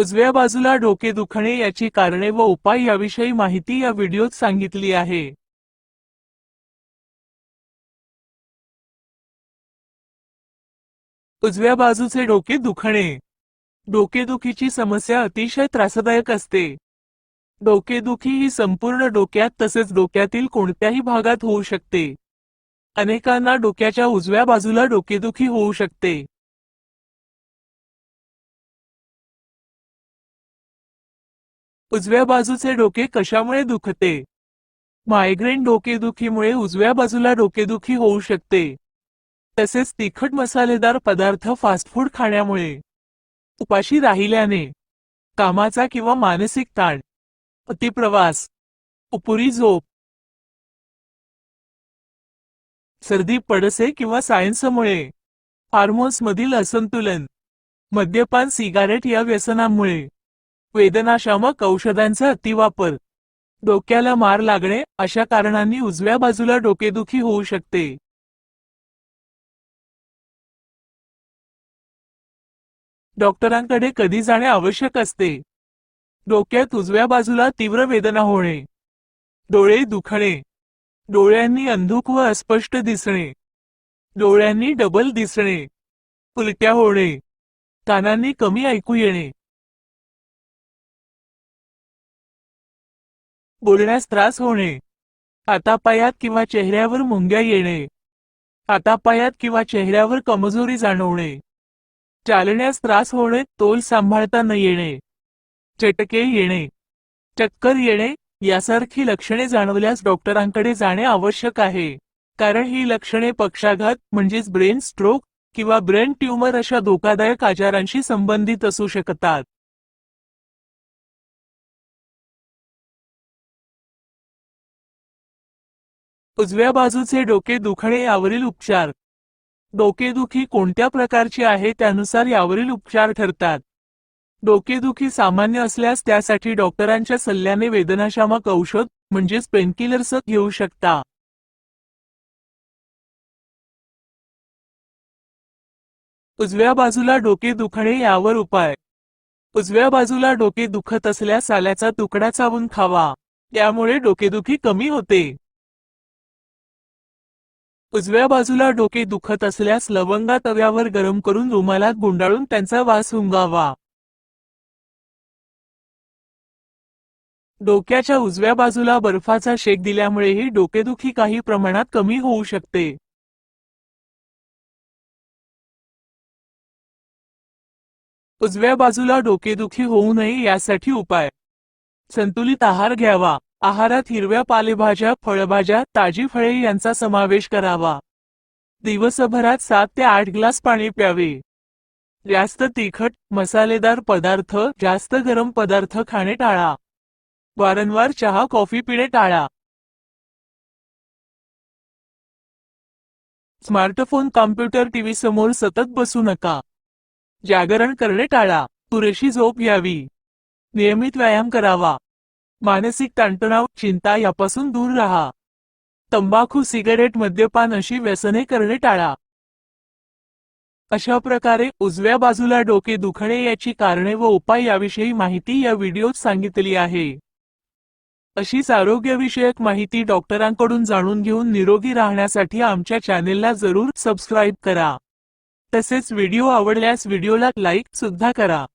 उजव्या बाजूला डोके दुखणे याची कारणे व उपाय याविषयी माहिती या व्हिडिओत सांगितली आहे. उजव्या बाजूचे डोके दुखणे. डोकेदुखीची समस्या अतिशय त्रासदायक असते. डोकेदुखी ही संपूर्ण डोक्यात तसेच डोक्यातील कोणत्याही भागात होऊ शकते. अनेकांना डोक्याच्या उजव्या बाजूला डोकेदुखी होऊ शकते. उजव्या बाजूचे डोके कशामुळे दुखते? मायग्रेन डोकेदुखीमुळे उजव्या बाजूला डोकेदुखी होऊ शकते. तसेच तिखट मसालेदार पदार्थ फास्ट फूड खाण्यामुळे. उपाशी राहिल्याने. कामाचा किंवा मानसिक ताण. अतिप्रवास. उपुरी झोप. सर्दी पडसे किंवा सायन्समुळे. हार्मोन्समधील असंतुलन. मद्यपान सिगारेट या व्यसनांमुळे. वेदनाशामक औषधांचा अतिवापर. डोक्याला मार लागणे अशा कारणांनी उजव्या बाजूला डोकेदुखी होऊ शकते. डॉक्टरांकडे कधी जाणे आवश्यक असते? डोक्यात उजव्या बाजूला तीव्र वेदना होणे. डोळे दुखणे. डोळ्यांनी अंधुक व अस्पष्ट दिसणे. डोळ्यांनी डबल दिसणे. उलट्या होणे. कानांनी कमी ऐकू येणे. बोलण्यास त्रास होणे. हातापायात किंवा चेहऱ्यावर मुंग्या येणे. हातापायात किंवा चेहऱ्यावर कमजोरी जाणवणे. चालण्यास त्रास होणे तोल सांभाळता न येणे. चटके येणे. चक्कर येणे यासारखी लक्षणे जाणवल्यास डॉक्टरांकडे जाणे आवश्यक आहे. कारण ही लक्षणे पक्षाघात म्हणजेच ब्रेन स्ट्रोक किंवा ब्रेन ट्यूमर अशा धोकादायक आजारांशी संबंधित असू शकतात. उजव्या बाजूचे डोके दुखणे यावरील उपचार. डोकेदुखी कोणत्या प्रकारची आहे त्यानुसार यावरील उपचार ठरतात. डोकेदुखी सामान्य असल्यास त्यासाठी डॉक्टरांच्या सल्ल्याने वेदनाशामक औषध म्हणजेच पेनकिलर्स घेऊ शकता. उजव्या बाजूला डोके दुखणे यावर उपाय. उजव्या बाजूला डोके दुखत असल्यास आल्याचा तुकडा चावून खावा. त्यामुळे डोकेदुखी कमी होते. उजव्या बाजूला डोके दुखत असल्यास लवंगा तव्यावर गरम करून रुमालात गुंडाळून त्यांचा वास हुंगावा डोक्याच्या उजव्या बाजूला बर्फाचा शेक दिल्यामुळेही डोकेदुखी काही प्रमाणात कमी होऊ शकते. उजव्या बाजूला डोकेदुखी होऊ नये यासाठी उपाय. संतुलित आहार घ्यावा. आहारात हिरव्या पालेभाज्या फळभाज्या ताजी फळे यांचा समावेश करावा. दिवसभरात सात ते आठ ग्लास पाणी प्यावे. जास्त तिखट मसालेदार पदार्थ जास्त गरम पदार्थ खाणे टाळा. वारंवार चहा कॉफी पिणे टाळा. स्मार्टफोन कॉम्प्युटर टीव्ही समोर सतत बसू नका. जागरण करणे टाळा. पुरेशी झोप घ्यावी. नियमित व्यायाम करावा. मानसिक ताणतणाव चिंता यापासून दूर राहा. तंबाखू सिगारेट मद्यपान अशी व्यसने करणे टाळा. अशा प्रकारे उजव्या बाजूला डोके दुखणे याची कारणे व उपाय याविषयी माहिती या व्हिडिओत सांगितली आहे. अशीच आरोग्यविषयक माहिती डॉक्टरांकडून जाणून घेऊन निरोगी राहण्यासाठी आमच्या चॅनेलला जरूर सबस्क्राईब करा. तसेच व्हिडिओ आवडल्यास व्हिडिओला लाईक सुद्धा करा.